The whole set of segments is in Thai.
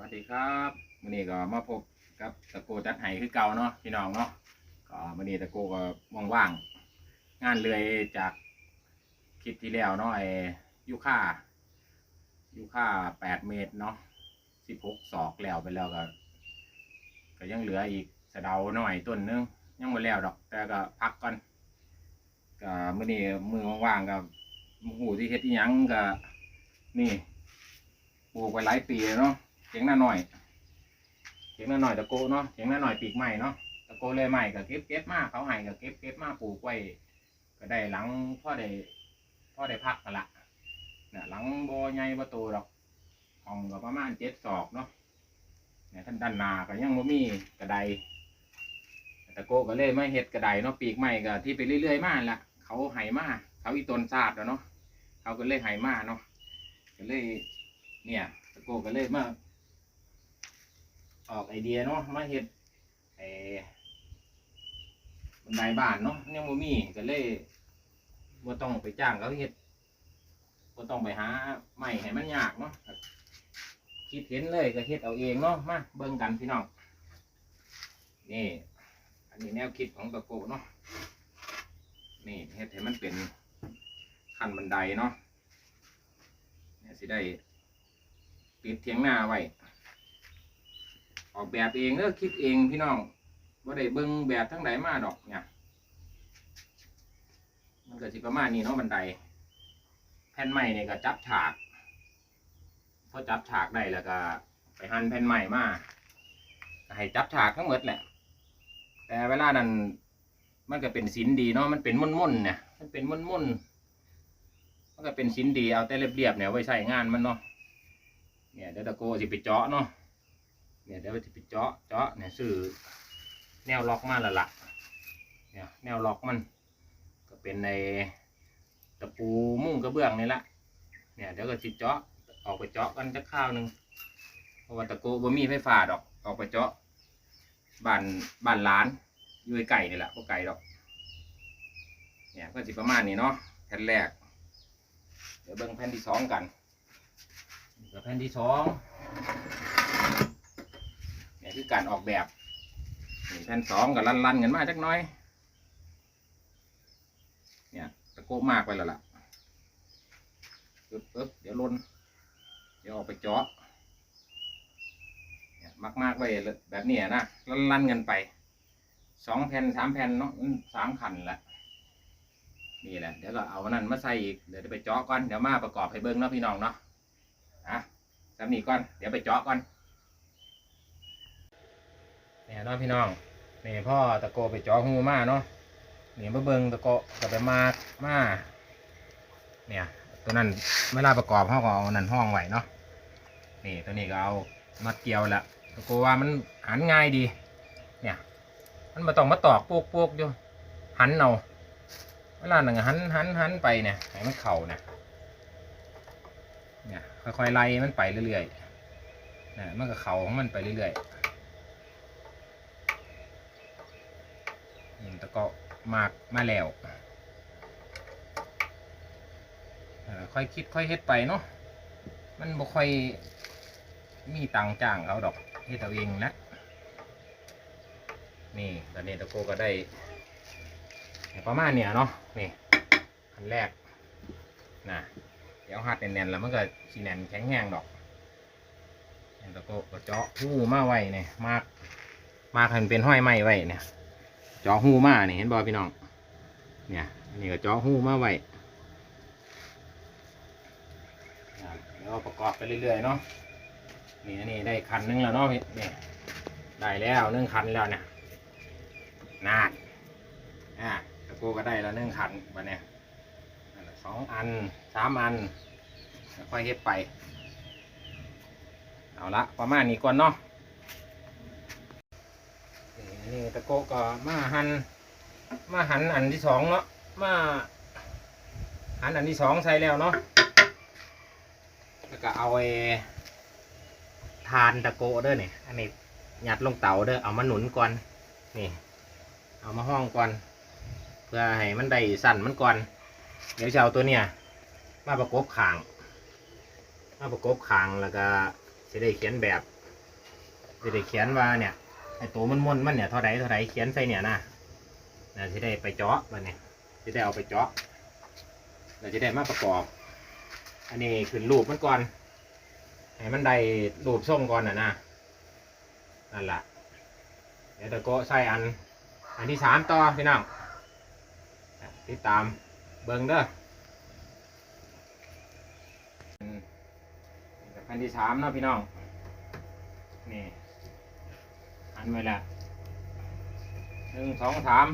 วัสดีครับวันนี้ก็มาพบกับตะโกจัดไห้คือเก่าเนาะพี่น้องเนาะก็วันนี้ตะโกก็ว่างๆงานเลื่อยจากคลิปที่แล้วเนาะไอ้ยูค่ายูค่าแปดเมตรเนาะสิบหกศอกแล้วไปแล้วก็ก็ยังเหลืออีกสะเดาหน่อยต้นนึงยังหมดแล้วดอก แต่ก็พักก่อนก็มื่อนี้มือว่างๆกับหูที่เฮ็ดอีหยังก็นี่ปลูกไว้หลายปีเนาะ เถียงหน้าหน่อยเถียงหน้าหน่อยตะโกเนาะเถียงหน้าหน่อยปีกใหม่เนาะตะโกเลยใหม่ก็เก็บเก็บมากเขาให้ก็เก็บเก็บมาปลูกไว้ก็ได้หลังพ่อได้พ่อได้พักกันละเนี่ยหลังบ่ใหญ่บ่โตดอกห้องก็ประมาณเจ็ดศอกเนาะเนี่ยท่านด้านนาก็ยังบ่มีกระไดตะโกก็เลยไม่เฮ็ดกระไดเนาะปีกใหม่ก็ที่ไปเรื่อยๆมากละเขาไห้มากเขาอีตนซาดแล้วเนาะเขาก็เลยไห้มากเนาะก็เลย เนี่ยตะโกก็เลยมา ออกไอเดียเนาะมาเฮ็ดไอบันไดบ้านเนาะยังบ่มีก็เลยบ่ต้องไปจ้างเขาเฮ็ดบ่ต้องไปหาไม้ให้มันยากเนาะคิดเห็นเลยก็เฮ็ดเอาเองเนาะมาเบิ่งกันพี่น้องนี่อันนี้แนวคิดของตะโกเนาะนี่เฮ็ดให้มันเป็นขั้นบันไดเนาะเนี่ยสิได้ปิดเทียงหน้าไว้ ออกแบบเองเด้อคิดเองพี่น้องบ่ได้เบิ่งแบบทั้งไหนมาดอกเนี่ย มันเก็สิประมาณนี้เนาะบันได แผ่นไม้เนี่ยก็จับฉากพอจับฉากได้แล้วก็ ไปหั่นแผ่นใหม่มาให้จับฉากทั้งหมดแหละ แต่เวลานั้นมันก็เป็นสินดีเนาะมันเป็นม่นๆเนี่ยมันเป็นม่นๆมันก็เป็นสินดีเอาแต่เรียบๆเนี่ยไว้ใช้งานมันเนาะเนี่ยเดี๋ยวตะโกสิไปเจาะเนาะ เนี่ยเดี๋ยวสิไปเจาะเจาะเนี่ยซื้อแนวล็อกมาละละเนี่ยแนวล็อกมันก็เป็นในตะปูมุ้งกระเบื้องนี่ละเนี่ยเดี๋ยวก็สิเจาะออกไปเจาะกันจะข้าวหนึ่งเพราะว่าตะโกบ่มีไฟฟ้าดอก ออกไปเจาะบ้านบ้านล้านอยู่ไก่นี่แหละพวกไก่ดอก เนี่ยก็สิประมาณนี้เนาะแผ่นแรก เดี๋ยวเบิ่งแผ่นที่สองกันก็แผ่นที่สอง นี่คือการออกแบบแผ่นสองกับลันๆกันมาจักน้อย เนี่ยตะโกมากไปแล้วล่ะปึ๊บปึ๊บเดี๋ยวลนเดี๋ยวออกไปเจาะเนี่ยมากๆไว้แบบนี้นะลั่นๆกันไปสองแผ่นสามแผ่นเนาะสามขันละนี่แหละ เดี๋ยวก็เอาอันนั้นมาใส่อีก เดี๋ยวจะไปเจาะก่อน เดี๋ยวมาประกอบให้เบิ้งเนาะพี่น้องเนาะอะสำนีก่อน เดี๋ยวไปเจาะก่อน เนี่ยเนาะพี่น้องนี่พ่อตะโกไปจาะหูมาเนาะนี่มาเบิงตะโกก็ไปมากมาเนี่ยตัวนั้นเวลาประกอบห้องก็เอานนั้นห้องไว้เนาะนี่ตัวนี้ก็เอามาเกี่ยวละตะโกว่ามันหันง่ายดี เนี่ย มันมาต้องมาตอกโปกๆอยู่หันเอาเวลาหนึ่งหันหันหันไปเนี่ยให้มันเข่าเนี่ยเนี่ยค่อยๆไล่มันไปเรื่อยๆเนี่ยมันก็เข่าของมันไปเรื่อยๆนี่ตะโก มากมาแล้วเออค่อยคิดค่อยเฮ็ดไปเนาะมันบ่ค่อยมีตังจ้างเขาดอกเฮ็ดเอาเองนะ นี่ตอนนี้ตะโกก็ได้ประมาณเนี้ยเนาะนี่อันแรกนะเดี๋ยวหัดแน่นๆแล้วมันก็สีแน่นแข็งแห้งดอกตะโกก็เจาะหูมาไว้เนี่ยมากมากให้มันเป็นห้อยไม้ไว้เนี่ย จาะหูมานี่เห็นบ่พี่น้อง เนี่ยนี่ก็จาะหูมาไว้ครับเดี๋ยวประกอบไปเรื่อยๆเนาะนี่นี่ได้คันนึงแล้วเนาะพี่นี่ได้แล้วนึ่งคันแล้วเนี่ยนาอ่าตะโกก็ได้แล้วนึ่งคันมาเนี่ยสองอันสามอันแล้วค่อยเฮ็ดไป เอาละประมาณนี้ก่อนเนาะ นี่ตะโกก็มาหันมาหันอันที่สองเนาะมาหันอันที่สองใส่แล้วเนาะแล้วก็เอาไอ้ทานตะโกเด้อเนี่ยอันนี้ยัดลงเตาเด้อเอามาหนุนก่อนนี่ เอามาห้องก่อน เพื่อให้มันได้สั่นมันก่อน เดี๋ยวจะเอาตัวเนี่ยมาประกบขาง มาประกบขางแล้วก็จะได้เขียนแบบจะได้เขียนว่าเนี่ย ไอตัวมันมนมันเนี่ยเท่าไรเท่าไรเขียนใส่เนี่ยนะนะจะได้ไปเจาะมันเนี่ยจะได้เอาไปเจาะ เราจะได้มาประกอบ อันนี้ขึ้นรูปมันก่อนให้มันได้รูปทรงก่อนนะนะนั่นแหละเดี๋ยวตะโกใส่อัน อันที่สามต่อพี่น้องอ่ติดตามเบิ้งเด้ออืมอันที่สามเนาะพี่น้องนี่ อันไว้ละหนึ่งสองสาม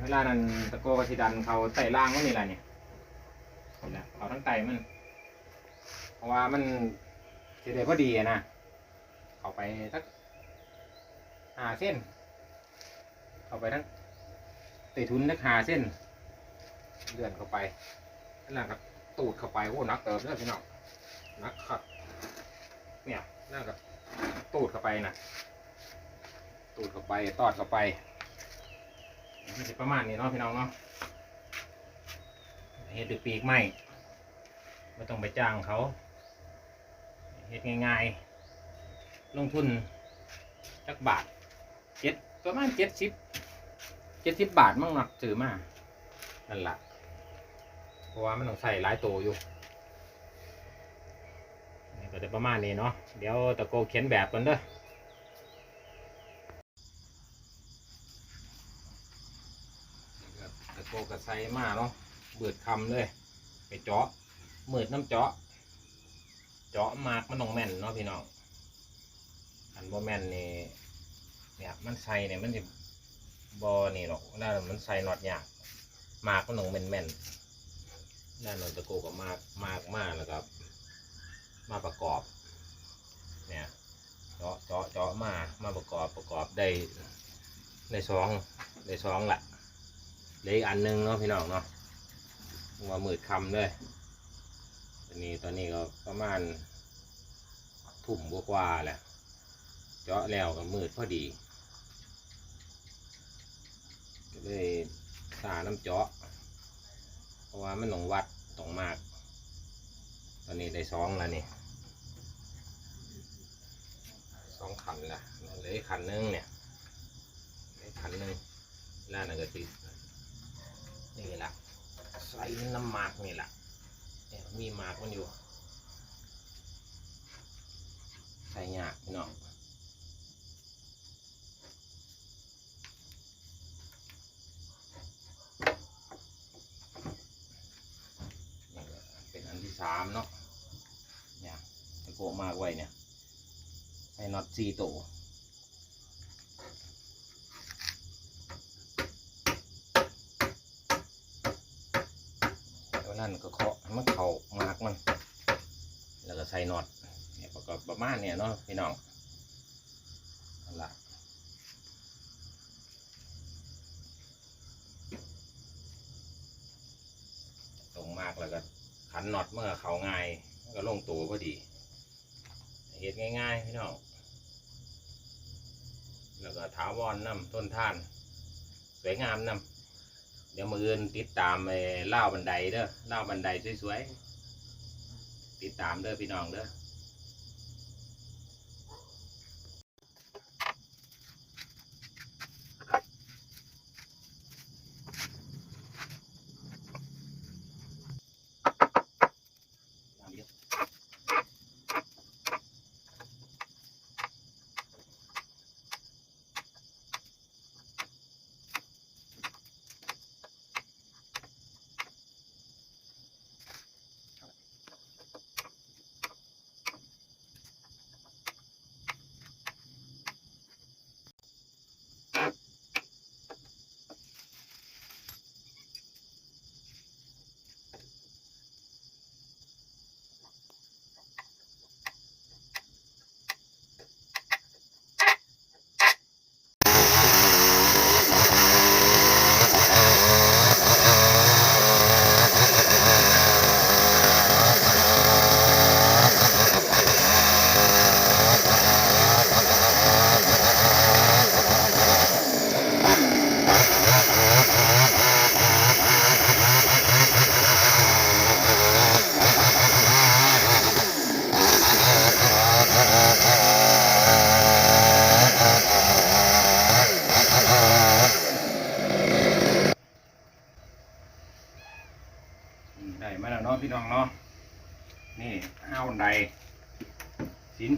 เวลานั้นตะโกกบสิดันเขาไต่ล่างมันนี่แหละเนี่ยนี่แหละเขาทั้งไต่มัน เพราะว่ามันสิได้พอดีนะเข้าไปสักหาเส้น เข้าไปทั้งเตะทุนนักหาเส้น เลื่อนเข้าไปนั่นแหละครับตูดเข้าไปโอ้หนักเติมเลยพี่น้อง นักขัดเนี่ยนั่นก็ตูดเข้าไปนะตูดเข้าไปตอดเข้าไปมันจะประมาณนี้เนาะพี่น้องเนาะเฮ็ดด้วยปีกไหมไม่ต้องไปจ้างเขาเฮ็ดง่ายๆ ลงทุนจักบาทเจ็ดประมาณเจ็ดสิบเจ็ดสิบบาทมั่งหนักถือมานั่นแหละเพราะว่ามันต้องใส่หลายตัวอยู่ ก็จะประมาณนี้เนาะเดี๋ยวตะโกเขียนแบบกันเด้อะตะโกกระใส่มาเนาะเบิดคำเลย ไปเจาะเมืดน้ำเจาะ เจาะมากมันต้องแม่นเนาะพี่น้องอันบ่แม่นนี่เนี่ยมันใส่เนี่ยมันจะบอนี่หรอกแล้วมันใส่น็อตยากมากมันต้องแม่นแม่นๆด้านโนตะโกกับมากมากมากแล้วก็ มาประกอบ เนี่ยเจาะเจาะเจาะมามาประกอบประกอบได้ได้สองได้สองละเหลืออีกอันหนึงเนาะพี่น้องเนาะว่ามืดคำเลยตอนนี้ตอนนี้ก็ประมาณทุ่มกว่าแหละเจาะแล้วก็มืดพอดีก็เลยสาน้ำเจาะ เพราะว่ามันต้องวัดต้องมาก ตอนนี้ได้สองแล้วนี่ สองขันละเหลือขันหนึงเนี่ยเหลือขันหนึงแล้วนั่นก็ติดนี่แหละใส่น้ำหมากนี่แหละเนี่ยมีหมากมันอยู่ใส่ยากพี่น้องเป็นอันที่สามเนาะเนี่ยตะโกมากไว้เนี่ย ใส่น็อตสี่ตัวแล้วนั่นก็เคาะมันเข่ามากมัน แล้วก็ใส่น็อตเนี่ยประกอบประมาณเนี่ยเนาะพี่น้องนั่นละตรงมากแล้วก็ขันน็อตเมื่อเขาง่ายมันก็ลงตัวพอดีเห็ดง่ายๆพี่น้อง แล้วก็ถาวรน้ำต้นท่าน สวยงามน้ำเดี๋ยวมืออื่นติดตามไอ้เล่าบันไดเด้อเล่าบันไดสวยๆติดตามเด้อพี่น้องเด้อ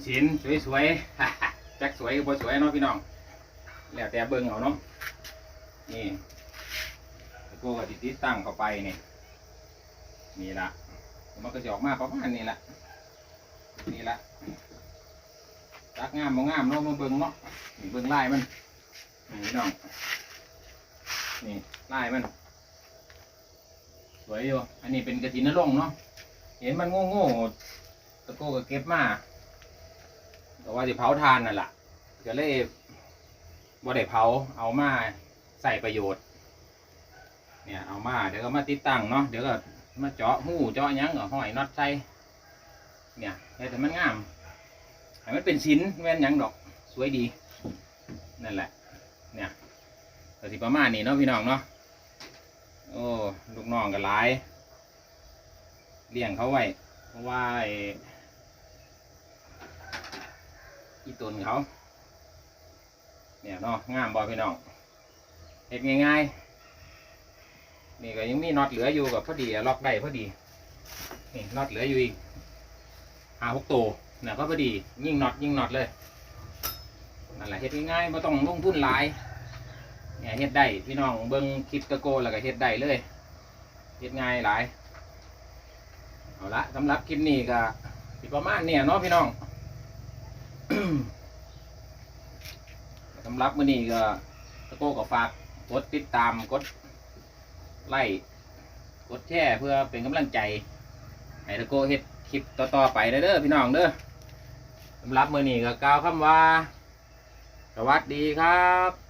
สินสินสวยสวยๆจักสวยก็บ่สวยเนาะพี่น้อง แล้วแต่เบิ่งเอาเนาะ นี่ตะโกก็สิติดตั้งเข้าไปนี่ นี่ละมันก็จะออกมาประมาณนี้ละนี่ละจักงามบ่งามเนาะมาเบิ่งเนาะนี่เบิ่งลายมัน นี่พี่น้อง นี่ลายมันสวยอยู่ อันนี้เป็นกระถินนรงเนาะ เห็นมันโง่โง่ตะโกก็เก็บมา ว่าสิเผาทานนั่นแหละก็เลยบ่ได้เผาเอามาใส่ประโยชน์ เนี่ยเอามาเดี๋ยวก็มาติดตั้งเนาะเดี๋ยวก็มาเจาะหูเจาะยังก็ห้อยน็อตใส่เนี่ยให้แต่มันงามให้มันเป็นชิ้นแม่นยังดอกสวยดีนั่นแหละ เนี่ยก็สิประมาณนี้เนาะพี่น้องเนาะโอ้ลูกน้องก็หลายเลี้ยงเขาไว้เพราะว่า ไอ้อีตนเขาเนี่ยเนาะงามบอพี่น้องเห็ดง่ายๆนี่ก็ยังมีน็อตเหลืออยู่กับพอดีล็อกได้พอดีนี่น็อตเหลืออยู่อีกห้าหกตัวเนี่ยก็พอดียิ่งน็อตยิ่งน็อตเลยนั่นแหละเฮ็ดง่ายๆไม่ต้องลงทุนหลายเนี่ยเฮ็ดได้พี่น้องเบิ่งคลิปตะโกแล้วก็เฮ็ดได้เลยเฮ็ดง่ายหลายเอาละสำหรับคลิปนี้ก็สิประมาณเนี่ยเนาะพี่น้อง สำหรับมื้อนี้ก็ตะโกก็ฝากกดติดตามกดไลค์กดแชร์เพื่อเป็นกำลังใจให้ตะโกเฮ็ดคลิปต่อๆไปเด้อพี่น้องเด้อสำหรับมื้อนี้ก็กล่าวคำว่า สวัสดีครับ